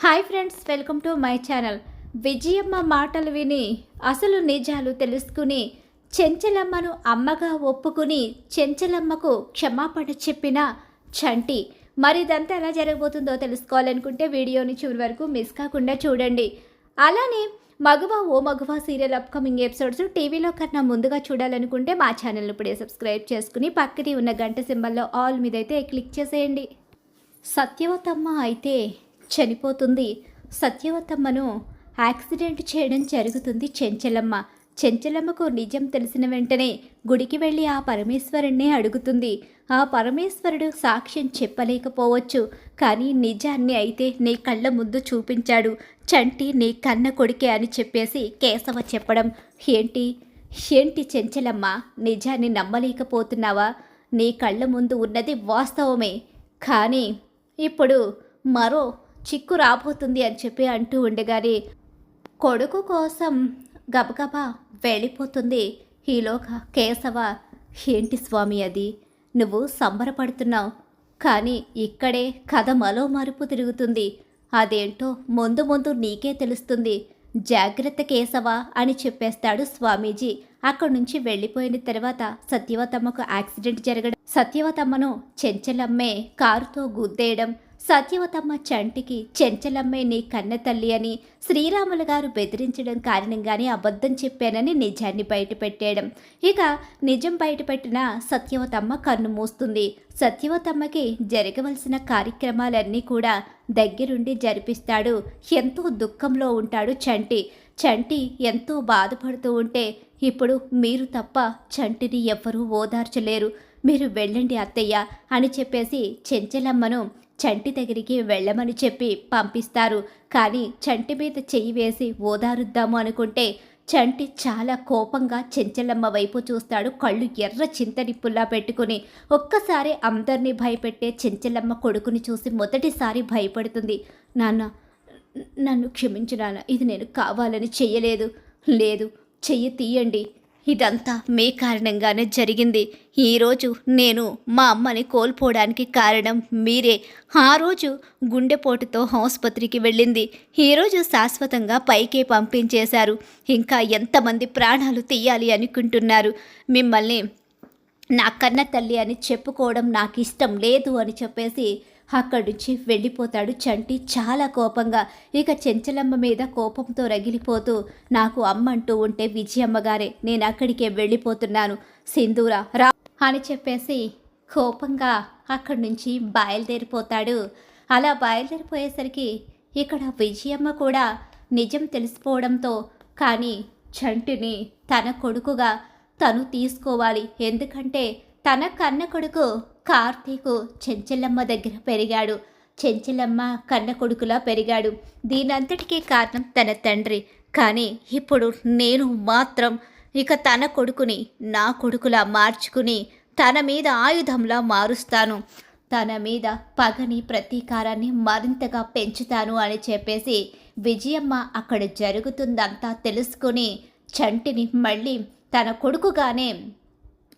Hi friends welcome to my channel. Vijayamma మాటలు విని అసలు నిజాలు తెలుసుకుని చెంచలమ్మను అమ్మగా ఒప్పుకుని చెంచలమ్మకు క్షమాపణ చెప్పిన చంటి. మరి ఇదంతా ఎలా జరగబోతుందో తెలుసుకోవాలనుకుంటే వీడియోని చివరి వరకు మిస్ కాకుండా చూడండి. అలానే Maguva O Maguva serial upcoming episodes టీవీలో కన్నా ముందుగా చూడాలనుకుంటే మా ఛానల్ ఇప్పుడే సబ్స్క్రైబ్ చేసుకుని పక్కనే ఉన్న గంట సింబల్లో ఆల్ మీద అయితే క్లిక్ చేసేయండి. సత్యవతమ్మ అయితే చనిపోతుంది. సత్యవతమ్మను యాక్సిడెంట్ చేయడం జరుగుతుంది చెంచలమ్మ. చెంచలమ్మకు నిజం తెలిసిన వెంటనే గుడికి వెళ్ళి ఆ పరమేశ్వరుణ్ణి అడుగుతుంది. ఆ పరమేశ్వరుడు సాక్ష్యం చెప్పలేకపోవచ్చు. కానీ నిజాన్ని అయితే నీ కళ్ళ ముందు చూపించాడు. చంటి నీ కన్న కొడుకే అని చెప్పేసి కేశవ చెప్పడం. ఏంటి? ఏంటి చెంచలమ్మ? నిజాన్ని నమ్మలేకపోతున్నావా? నీ కళ్ళ ముందు ఉన్నది వాస్తవమే. కానీ ఇప్పుడు మరో చిక్కు రాబోతుంది అని చెప్పి అంటూ ఉండగానే కొడుకు కోసం గబగబా వెళ్ళిపోతుంది ఈలోగా కేశవ. ఏంటి స్వామి అది? నువ్వు సంబరపడుతున్నావు. కానీ ఇక్కడే కథ మరో మరుపు తిరుగుతుంది. అదేంటో ముందు ముందు నీకే తెలుస్తుంది. జాగ్రత్త కేశవ అని చెప్పేస్తాడు స్వామీజీ. అక్కడి నుంచి వెళ్ళిపోయిన తర్వాత సత్యవతమ్మకు యాక్సిడెంట్ జరగడం సత్యవతమ్మను చెంచలమ్మే కారుతో గుద్దేయడం సత్యవతమ్మ చంటికి చెంచలమ్మే నీ కన్న తల్లి అని శ్రీరాములు గారు బెదిరించడం కారణంగానే అబద్ధం చెప్పానని నిజాన్ని బయటపెట్టేయడం. ఇక నిజం బయటపెట్టిన సత్యవతమ్మ కన్ను మూస్తుంది. సత్యవతమ్మకి జరగవలసిన కార్యక్రమాలన్నీ కూడా దగ్గరుండి జరిపిస్తాడు. ఎంతో దుఃఖంలో ఉంటాడు చంటి. చంటి ఎంతో బాధపడుతూ ఉంటే ఇప్పుడు మీరు తప్ప చంటిని ఎవ్వరూ ఓదార్చలేరు. మీరు వెళ్ళండి అత్తయ్య అని చెప్పేసి చెంచలమ్మను చంటి దగ్గరికి వెళ్ళమని చెప్పి పంపిస్తారు. కానీ చంటి మీద చెయ్యి వేసి ఓదారుద్దాము అనుకుంటే చంటి చాలా కోపంగా చెంచలమ్మ వైపు చూస్తాడు. కళ్ళు ఎర్ర చింతనిప్పుల్లా పెట్టుకుని ఒక్కసారి అందరినీ భయపెట్టే చెంచలమ్మ కొడుకుని చూసి మొదటిసారి భయపడుతుంది. నాన్న నన్ను క్షమించు నాన్న ఇది నేను కావాలని చెయ్యలేదు. లేదు చెయ్యి తీయండి. ఇదంతా మీ కారణంగానే జరిగింది. ఈరోజు నేను మా అమ్మని కోల్పోవడానికి కారణం మీరే. ఆ రోజు గుండెపోటుతో ఆసుపత్రికి వెళ్ళింది. ఈరోజు శాశ్వతంగా పైకే పంపించేశారు. ఇంకా ఎంతమంది ప్రాణాలు తీయాలి అనుకుంటున్నారు? మిమ్మల్ని నా కన్న తల్లి అని చెప్పుకోవడం నాకు ఇష్టం లేదు అని చెప్పేసి అక్కడి నుంచి వెళ్ళిపోతాడు చంటి చాలా కోపంగా. ఇక చెంచలమ్మ మీద కోపంతో రగిలిపోతూ నాకు అమ్మ అంటూ ఉంటే విజయమ్మగారే నేను అక్కడికే వెళ్ళిపోతున్నాను. సింధూరా రా అని చెప్పేసి కోపంగా అక్కడి నుంచి బయలుదేరిపోతాడు. అలా బయలుదేరిపోయేసరికి ఇక్కడ విజయమ్మ కూడా నిజం తెలిసిపోవడంతో కానీ చంటిని తన కొడుకుగా తను తీసుకోవాలి. ఎందుకంటే తన కన్న కొడుకు కార్తీకు చెంచలమ్మ దగ్గర పెరిగాడు. చెంచలమ్మ కన్న కొడుకులా పెరిగాడు. దీనంతటికీ కారణం తన తండ్రి. కానీ ఇప్పుడు నేను మాత్రం ఇక తన కొడుకుని నా కొడుకులా మార్చుకుని తన మీద ఆయుధంలా మారుస్తాను. తన మీద పగని ప్రతీకారాన్ని మరింతగా పెంచుతాను అని చెప్పేసి విజయమ్మ అక్కడ జరుగుతుందంతా తెలుసుకుని చంటిని మళ్ళీ తన కొడుకుగానే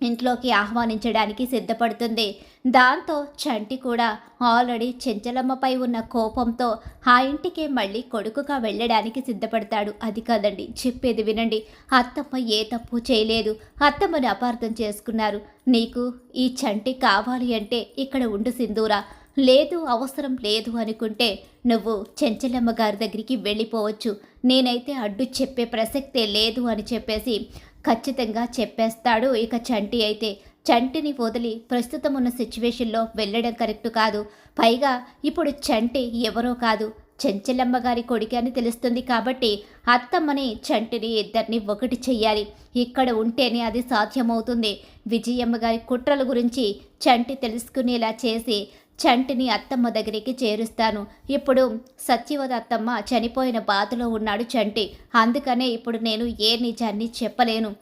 ఇంట్లోకి ఆహ్వానించడానికి సిద్ధపడుతుంది. దాంతో చంటి కూడా ఆల్రెడీ చెంచలమ్మపై ఉన్న కోపంతో ఆ ఇంటికే మళ్ళీ కొడుకుగా వెళ్ళడానికి సిద్ధపడతాడు. అది కాదండి చెప్పేది వినండి. అత్తమ్మ ఏ తప్పు చేయలేదు. అత్తమ్మని అపార్థం చేసుకున్నారు. నీకు ఈ చంటి కావాలి అంటే ఇక్కడ ఉండు సింధూరా. లేదు అవసరం లేదు అనుకుంటే నువ్వు చెంచలమ్మ గారి దగ్గరికి వెళ్ళిపోవచ్చు. నేనైతే అడ్డు చెప్పే ప్రసక్తే లేదు అని చెప్పేసి ఖచ్చితంగా చెప్పేస్తాడు. ఇక చంటి అయితే చంటిని వదిలి ప్రస్తుతం ఉన్న సిచ్యువేషన్లో వెళ్ళడం కరెక్ట్ కాదు. పైగా ఇప్పుడు చంటి ఎవరో కాదు. చెంచలమ్మ గారి కొడుకు అని తెలుస్తుంది కాబట్టి అత్తమ్మని చంటిని ఇద్దరిని ఒకటి చెయ్యాలి. ఇక్కడ ఉంటేనే అది సాధ్యమవుతుంది. విజయమ్మ గారి కుట్రల గురించి చంటి తెలుసుకునేలా చేసి చంటిని అత్తమ్మ దగ్గరికి చేరుస్తాను. ఇప్పుడు సత్యవత అత్తమ్మ చనిపోయిన బాధలో ఉన్నాడు చంటి. అందుకనే ఇప్పుడు నేను ఏ నిజాన్ని చెప్పలేను.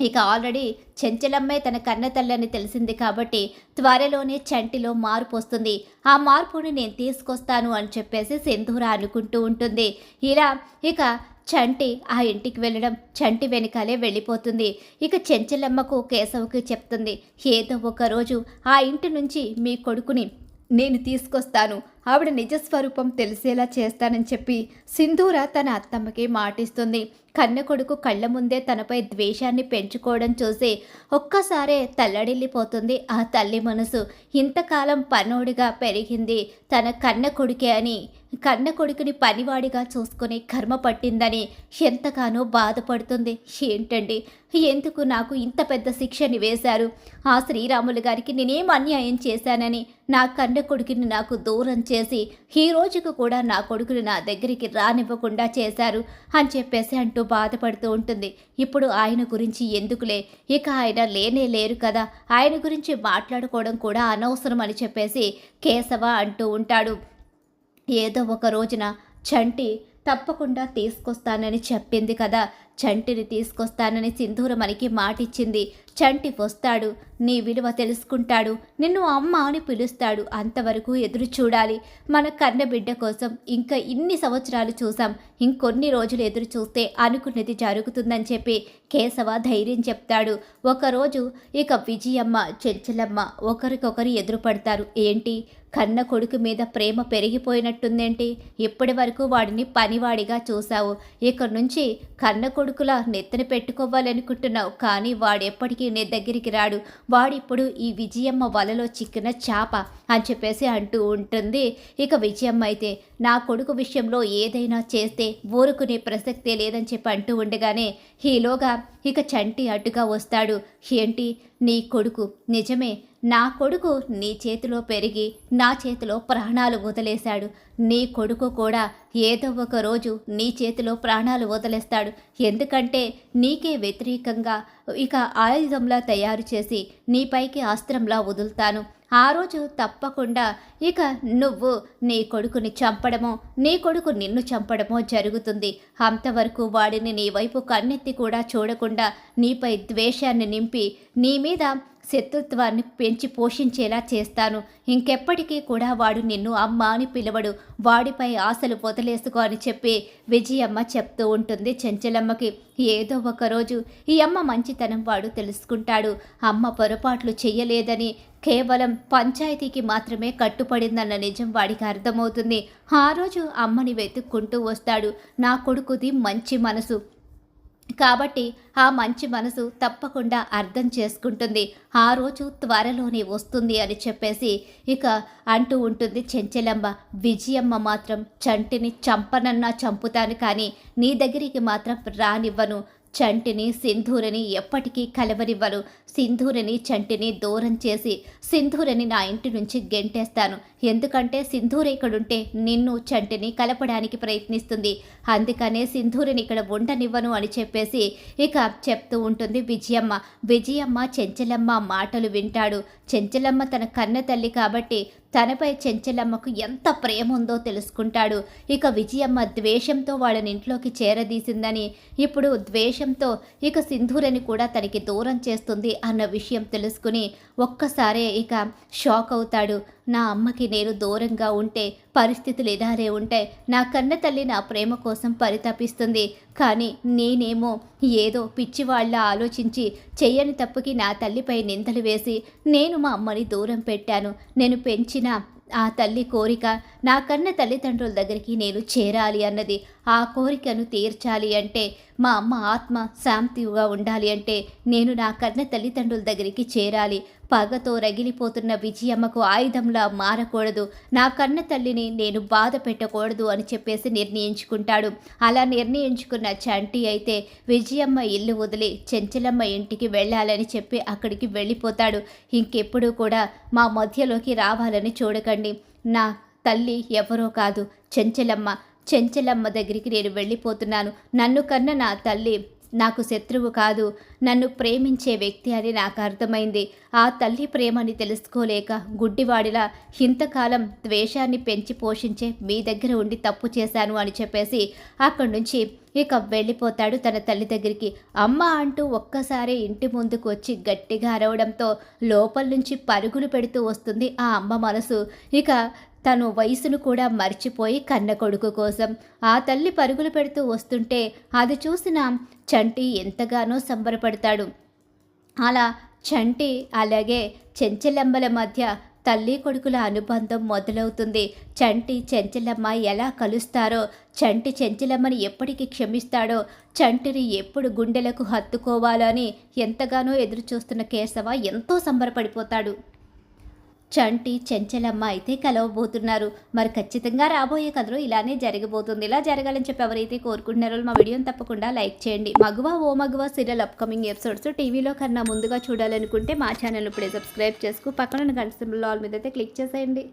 ఇక ఆల్రెడీ చెంచలమ్మే తన కన్న తల్లని తెలిసింది కాబట్టి త్వరలోనే చంటిలో మార్పు వస్తుంది. ఆ మార్పుని నేను తీసుకొస్తాను అని చెప్పేసి సింధూర అనుకుంటూ ఉంటుంది. ఇలా ఇక చంటి ఆ ఇంటికి వెళ్ళడం చంటి వెనకాలే వెళ్ళిపోతుంది. ఇక చెంచలమ్మకు కేశవకి చెప్తుంది ఏదో ఒక రోజు ఆ ఇంటి నుంచి మీ కొడుకుని నేను తీసుకొస్తాను. ఆవిడ నిజస్వరూపం తెలిసేలా చేస్తానని చెప్పి సింధూర తన అత్తమ్మకి మాటిస్తుంది. కన్న కొడుకు కళ్ళ ముందే తనపై ద్వేషాన్ని పెంచుకోవడం చూసి ఒక్కసారే తల్లడిల్లిపోతుంది ఆ తల్లి మనసు. ఇంతకాలం పనోడిగా పెరిగింది తన కన్న కొడుకే అని కన్న కొడుకుని పనివాడిగా చూసుకుని కర్మ పట్టిందని ఎంతగానో బాధపడుతుంది. ఏంటండి? ఎందుకు నాకు ఇంత పెద్ద శిక్షని వేశారు? ఆ శ్రీరాములు గారికి నేనేం అన్యాయం చేశానని నా కన్న కొడుకుని నాకు దూరం చేసి ఈ రోజుకు కూడా నా కొడుకుని నా దగ్గరికి రానివ్వకుండా చేశారు అని చెప్పేసి అంటూ బాధపడుతూ ఉంటుంది. ఇప్పుడు ఆయన గురించి ఎందుకులే? ఇక ఆయన లేనే లేరు కదా. ఆయన గురించి మాట్లాడుకోవడం కూడా అనవసరం అని చెప్పేసి కేశవ అంటూ ఉంటాడు. ఏదో ఒక రోజున చంటి తప్పకుండా తీసుకొస్తానని చెప్పింది కదా. చంటిని తీసుకొస్తానని సింధూర మనకి మాటిచ్చింది. చంటి వస్తాడు నీ విలువ తెలుసుకుంటాడు నిన్ను అమ్మ అని పిలుస్తాడు. అంతవరకు ఎదురు చూడాలి. మన కన్న బిడ్డ కోసం ఇంకా ఇన్ని సంవత్సరాలు చూసాం ఇంకొన్ని రోజులు ఎదురు చూస్తే అనుకున్నది జరుగుతుందని చెప్పి కేశవ ధైర్యం చెప్తాడు. ఒకరోజు ఇక విజయమ్మ చెంచలమ్మ ఒకరికొకరు ఎదురుపడతారు. ఏంటి? కన్న కొడుకు మీద ప్రేమ పెరిగిపోయినట్టుందేంటి? ఇప్పటి వరకు వాడిని పనివాడిగా చూశావు. ఇక నుంచి కన్న కొడుకులా నెత్తన పెట్టుకోవాలనుకుంటున్నావు. కానీ వాడెప్పటికీ నీ దగ్గరికి రాడు. వాడిప్పుడు ఈ విజయమ్మ వలలో చిక్కిన చాప అని చెప్పేసి అంటూ ఉంటుంది. ఇక విజయమ్మ అయితే నా కొడుకు విషయంలో ఏదైనా చేస్తే ఊరుకునే ప్రసక్తే లేదని చెప్పి అంటూ ఉండగానే ఈలోగా ఇక చంటి అడ్డుగా వస్తాడు. ఏంటి? నీ కొడుకు. నిజమే. నా కొడుకు నీ చేతిలో పెరిగి నా చేతిలో ప్రాణాలు వదిలేశాడు. నీ కొడుకు కూడా ఏదో ఒక రోజు నీ చేతిలో ప్రాణాలు వదిలేస్తాడు. ఎందుకంటే నీకే వ్యతిరేకంగా ఇక ఆయుధంలా తయారు చేసి నీపైకి అస్త్రంలా వదులుతాను. ఆ రోజు తప్పకుండా ఇక నువ్వు నీ కొడుకుని చంపడమో నీ కొడుకు నిన్ను చంపడమో జరుగుతుంది. అంతవరకు వాడిని నీ వైపు కన్నెత్తి కూడా చూడకుండా నీపై ద్వేషాన్ని నింపి నీ మీద శత్రుత్వాన్ని పెంచి పోషించేలా చేస్తాను. ఇంకెప్పటికీ కూడా వాడు నిన్ను అమ్మ అని పిలవడు. వాడిపై ఆశలు వదిలేసుకో అని చెప్పి విజయమ్మ చెప్తూ ఉంటుంది చెంచలమ్మకి. ఏదో ఒకరోజు ఈ అమ్మ మంచితనం వాడు తెలుసుకుంటాడు. అమ్మ పొరపాట్లు చెయ్యలేదని కేవలం పంచాయతీకి మాత్రమే కట్టుపడిందన్న నిజం వాడికి అర్థమవుతుంది. ఆ రోజు అమ్మని వెతుక్కుంటూ వస్తాడు. నా కొడుకుది మంచి మనసు. కాబట్టి ఆ మంచి మనసు తప్పకుండా అర్థం చేసుకుంటుంది. ఆ రోజు త్వరలోనే వస్తుంది అని చెప్పేసి ఇక అంటూ ఉంటుంది చెంచలమ్మ. విజయమ్మ మాత్రం చంటిని చంపనన్నా చంపుతాను కానీ నీ దగ్గరికి మాత్రం రానివ్వను. చంటిని సింధూరిని ఎప్పటికీ కలవరివ్వను సింధూరిని చంటిని దూరం చేసి సింధూరిని నా ఇంటి నుంచి గెంటేస్తాను. ఎందుకంటే సింధూర ఇక్కడుంటే నిన్ను చంటిని కలపడానికి ప్రయత్నిస్తుంది. అందుకనే సింధూరిని ఇక్కడ ఉండనివ్వను అని చెప్పేసి ఇక చెప్తూ ఉంటుంది విజయమ్మ. విజయమ్మ చెంచలమ్మ మాటలు వింటాడు. చెంచలమ్మ తన కన్న తల్లి కాబట్టి తనపై చెంచలమ్మకు ఎంత ప్రేమ ఉందో తెలుసుకుంటాడు. ఇక విజయమ్మ ద్వేషంతో వాళ్ళని ఇంట్లోకి చేరదీసిందని ఇప్పుడు ద్వేషంతో ఇక సింధూరని కూడా తనకి దూరం చేస్తుంది అన్న విషయం తెలుసుకుని ఒక్కసారే ఇక షాక్ అవుతాడు. నా అమ్మకి నేను దూరంగా ఉంటే పరిస్థితులు ఇలానే ఉంటాయి నా కన్న తల్లి నా ప్రేమ కోసం పరితపిస్తుంది. కానీ నేనేమో ఏదో పిచ్చివాళ్ళ ఆలోచించి చెయ్యని తప్పుకి నా తల్లిపై నిందలు వేసి నేను మా అమ్మని దూరం పెట్టాను. నేను పెంచిన ఆ తల్లి కోరిక నా కన్న తల్లిదండ్రుల దగ్గరికి నేను చేరాలి అన్నది ఆ కోరికను తీర్చాలి అంటే మా అమ్మ ఆత్మ శాంతిగా ఉండాలి అంటే నేను నా కన్న తల్లిదండ్రుల దగ్గరికి చేరాలి. పగతో రగిలిపోతున్న విజయమ్మకు ఆయుధంలా మారకూడదు. నా కన్న తల్లిని నేను బాధ పెట్టకూడదు అని చెప్పేసి నిర్ణయించుకుంటాడు. అలా నిర్ణయించుకున్న చంటి అయితే విజయమ్మ ఇల్లు వదిలి చెంచలమ్మ ఇంటికి వెళ్ళాలని చెప్పి అక్కడికి వెళ్ళిపోతాడు. ఇంకెప్పుడు కూడా మా మధ్యలోకి రావాలని చూడకండి. నా తల్లి ఎవరో కాదు చెంచలమ్మ. చెంచలమ్మ దగ్గరికి నేను వెళ్ళిపోతున్నాను. నన్ను కన్న నా తల్లి నాకు శత్రువు కాదు. నన్ను ప్రేమించే వ్యక్తి అని నాకు అర్థమైంది. ఆ తల్లి ప్రేమని తెలుసుకోలేక గుడ్డివాడిలా ఇంతకాలం ద్వేషాన్ని పెంచి పోషించే మీ దగ్గర ఉండి తప్పు చేశాను అని చెప్పేసి అక్కడి నుంచి ఇక వెళ్ళిపోతాడు తన తల్లి దగ్గరికి. అమ్మ అంటూ ఒక్కసారి ఇంటి ముందుకు వచ్చి గట్టిగా అరవడంతో లోపల నుంచి పరుగులు పెడుతూ వస్తుంది ఆ అమ్మ మనసు. ఇక తను వయసును కూడా మర్చిపోయి కన్న కొడుకు కోసం ఆ తల్లి పరుగులు పెడుతూ వస్తుంటే అది చూసిన చంటి ఎంతగానో సంబరపడతాడు. అలా చంటి అలాగే చెంచలెంబల మధ్య తల్లి కొడుకుల అనుబంధం మొదలవుతుంది. చంటి చెంచలమ్మ ఎలా కలుస్తారో చంటి చెంచలమ్మని ఎప్పటికీ క్షమిస్తాడో చంటిని ఎప్పుడు గుండెలకు హత్తుకోవాలని ఎంతగానో ఎదురుచూస్తున్న కేశవ ఎంతో సంబరపడిపోతాడు. చంటి చెంచలమ్మ అయితే కలవబోతున్నారు. మరి ఖచ్చితంగా రాబోయే కథలో ఇలానే జరగబోతుంది. ఇలా జరగాలని చెప్పి ఎవరైతే కోరుకుంటున్నారో మా వీడియోని తప్పకుండా లైక్ చేయండి. Maguva O Maguva serial upcoming episodes టీవీలో కన్నా ముందుగా చూడాలనుకుంటే మా ఛానల్ ఇప్పుడే సబ్స్క్రైబ్ చేసుకు. పక్కన గంట సింబల్ ఆల్ మీద అయితే క్లిక్ చేసేయండి.